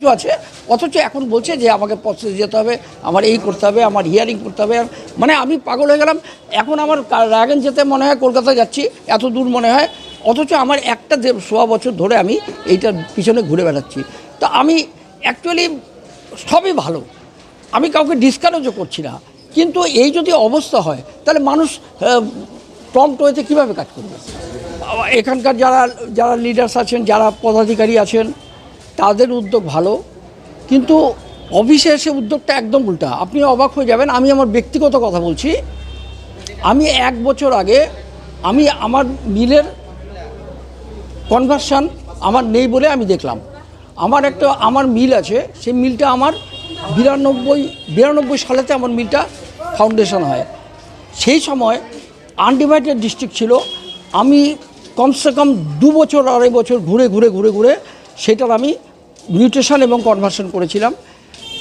কিছু আছে। অথচ এখন বলছে যে আমাকে প্রসেস যেতে হবে, আমার এই করতে হবে, আমার হিয়ারিং করতে হবে। মানে আমি পাগল হয়ে গেলাম। এখন আমার রাগান যেতে মনে হয় কলকাতা যাচ্ছি, এত দূর মনে হয়। অথচ আমার একটা সোয়া বছর ধরে আমি এইটার পিছনে ঘুরে বেড়াচ্ছি। তো আমি অ্যাকচুয়ালি সবই ভালো। আমি কাউকে ডিসকারেজও করছি না। কিন্তু এই যদি অবস্থা হয়, তাহলে মানুষ প্রম্পট ওয়েতে কীভাবে কাজ করবে? এখানকার যারা যারা লিডার্স আছেন, যারা পদাধিকারী আছেন তাদের উদ্যোগ ভালো, কিন্তু অফিসে এসে উদ্যোগটা একদম উল্টা। আপনি অবাক হয়ে যাবেন, আমি আমার ব্যক্তিগত কথা বলছি। আমি এক বছর আগে, আমি আমার মিলের কনভার্সান আমার নেই বলে আমি দেখলাম। আমার একটা, আমার মিল আছে, সেই মিলটা আমার বিরানব্বই বিরানব্বই সালেতে আমার মিলটা ফাউন্ডেশন হয়। সেই সময় আনডিভাইডেড ডিস্ট্রিক্ট ছিল। আমি কমসে কম দু বছর, আড়াই বছর ঘুরে ঘুরে ঘুরে ঘুরে, সেটার আমি মিউটেশন এবং কনভার্সন করেছিলাম।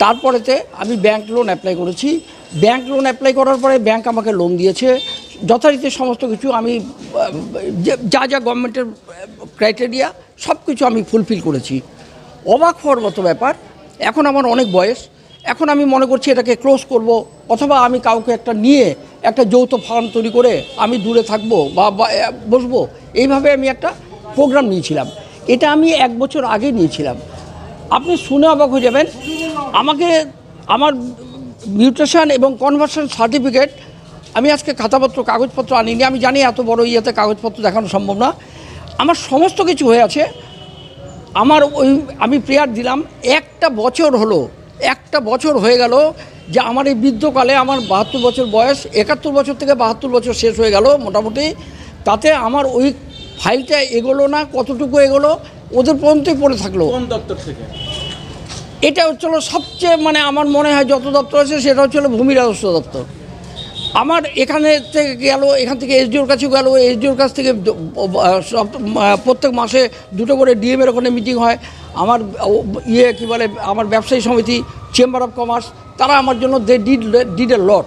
তারপরেতে আমি ব্যাংক লোন অ্যাপ্লাই করেছি। ব্যাংক লোন অ্যাপ্লাই করার পরে ব্যাংক আমাকে লোন দিয়েছে। যথারীতি সমস্ত কিছু আমি, যা যা গভর্নমেন্টের ক্রাইটেরিয়া সব কিছু আমি ফুলফিল করেছি। অবাক হওয়ার মতো ব্যাপার, এখন আমার অনেক বয়স। এখন আমি মনে করছি এটাকে ক্লোজ করব, অথবা আমি কাউকে একটা নিয়ে একটা যৌথ ফার্ম তৈরি করে আমি দূরে থাকব বা বসবো। এইভাবে আমি একটা প্রোগ্রাম নিয়েছিলাম। এটা আমি এক বছর আগে নিয়েছিলাম। আপনি শুনে অবাক হয়ে যাবেন। আমাকে আমার মিউটেশন এবং কনভার্সন সার্টিফিকেট আমি আজকে খাতাপত্র, কাগজপত্র আনিনি। আমি জানি এত বড় ইয়েতে কাগজপত্র দেখানো সম্ভব না। আমার সমস্ত কিছু হয়ে আছে। আমার ওই আমি প্রেয়ার দিলাম। একটা বছর হলো, একটা বছর হয়ে গেল যে আমার এই বৃদ্ধকালে আমার বাহাত্তর বছর বয়স, একাত্তর বছর থেকে বাহাত্তর বছর শেষ হয়ে গেল মোটামুটি। তাতে আমার ওই ফাইলটা এগোলো না, কতটুকু এগোলো ওদের পর্যন্তই পড়ে থাকল। কোন দপ্তর থেকে? এটা হচ্ছিল সবচেয়ে মানে আমার মনে হয় যত দপ্তর আছে সেটা হচ্ছিল ভূমি রাজস্ব দপ্তর। আমার এখানে থেকে গেল এখান থেকে এসডিওর কাছে গেল এসডিওর কাছ থেকে সব প্রত্যেক মাসে দুটো করে ডিএমের ওখানে মিটিং হয়। আমার ইয়ে কী বলে আমার ব্যবসায়ী সমিতি চেম্বার অফ কমার্স তারা আমার জন্য they did did a lot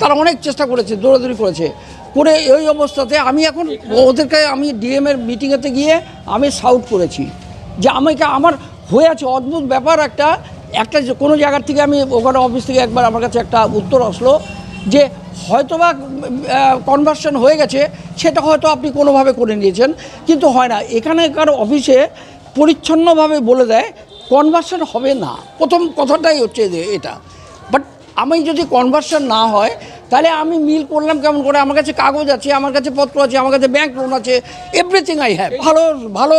তারা অনেক চেষ্টা করেছে দৌড়াদৌড়ি করেছে। করে এই অবস্থাতে আমি এখন ওদেরকে আমি ডিএমের মিটিংয়েতে গিয়ে আমি সাউট করেছি। যে আমাকে আমার হয়ে আছে অদ্ভুত ব্যাপার একটা একটা কোনো জায়গার থেকে আমি ওখানে অফিস থেকে একবার আমার কাছে একটা উত্তর আসলো যে হয়তোবা কনভার্সন হয়ে গেছে, সেটা হয়তো আপনি কোনোভাবে করে নিয়েছেন, কিন্তু হয় না। এখানেকার অফিসে পরিচ্ছন্নভাবে বলে দেয় কনভার্সন হবে না। প্রথম কথাটাই হচ্ছে এটা। বাট আমি যদি কনভার্সন না হয় তাহলে আমি মিল করলাম কেমন করে? আমার কাছে কাগজ আছে আমার কাছে পত্র আছে আমার কাছে ব্যাংক লোন আছে এভরিথিং আই হ্যাভ ভালো ভালো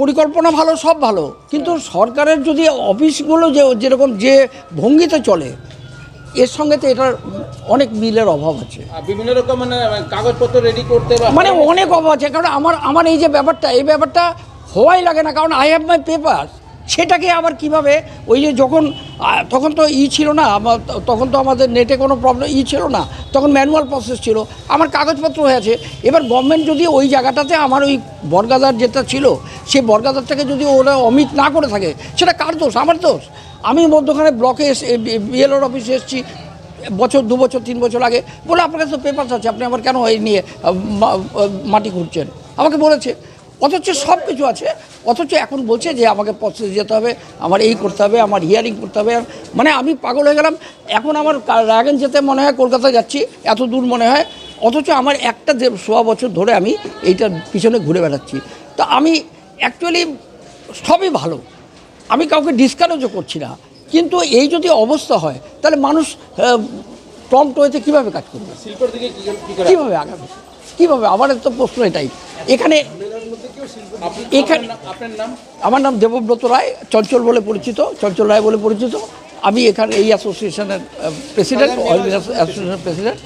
পরিকল্পনা ভালো সব ভালো। কিন্তু সরকারের যদি অফিসগুলো যে যেরকম যে ভঙ্গিতে চলে এর সঙ্গে তো এটার অনেক মিলের অভাব আছে। বিভিন্ন রকম মানে কাগজপত্র রেডি করতে মানে অনেক অভাব আছে। কারণ আমার আমার এই যে ব্যাপারটা এই ব্যাপারটা হওয়াই লাগে না। কারণ আই হ্যাভ মাই পেপার সেটাকে আবার কীভাবে, ওই যে যখন তখন তো ই ছিল না আমার তখন তো আমাদের নেটে কোনো প্রবলেম ই ছিল না, তখন ম্যানুয়াল প্রসেস ছিল, আমার কাগজপত্র হয়েছে এবার গভর্নমেন্ট যদি ওই জায়গাটাতে আমার ওই বর্গাদার যেটা ছিল, সেই বর্গাদারটাকে যদি ওরা অমিত না করে থাকে, সেটা কার দোষ? আমার দোষ। আমি মধ্যখানে ব্লকে এসে বিএলওর অফিসে এসেছি, বছর, দু বছর, তিন বছর আগে, বলে আপনার কাছে তো পেপার আছে, আপনি আবার কেন এই নিয়ে মাটি খুঁড়ছেন? আমাকে বলেছে। অথচ সব কিছু আছে। অথচ এখন বলছে যে আমাকে প্রসেস যেতে হবে আমার এই করতে হবে আমার হিয়ারিং করতে হবে। মানে আমি পাগল হয়ে গেলাম। এখন আমার রাগেন যেতে মনে হয় কলকাতা যাচ্ছি এত দূর মনে হয়। অথচ আমার একটা দেড় সোয়া বছর ধরে আমি এইটার পিছনে ঘুরে বেড়াচ্ছি। তো আমি অ্যাকচুয়ালি সবই ভালো। আমি কাউকে ডিসকারেজও করছি না। কিন্তু এই যদি অবস্থা হয় তাহলে মানুষ প্রম্পট ওয়েতে কীভাবে কাজ করবে? কীভাবে আগাবে? কীভাবে? আমার তো প্রশ্ন এটাই। এখানে এখানে আপনার নাম- আমার নাম দেবব্রত রায় চঞ্চল বলে পরিচিত চঞ্চল রায় বলে পরিচিত। আমি এখানে এই অ্যাসোসিয়েশনের প্রেসিডেন্ট অয়েল অ্যাসোসিয়েশনের প্রেসিডেন্ট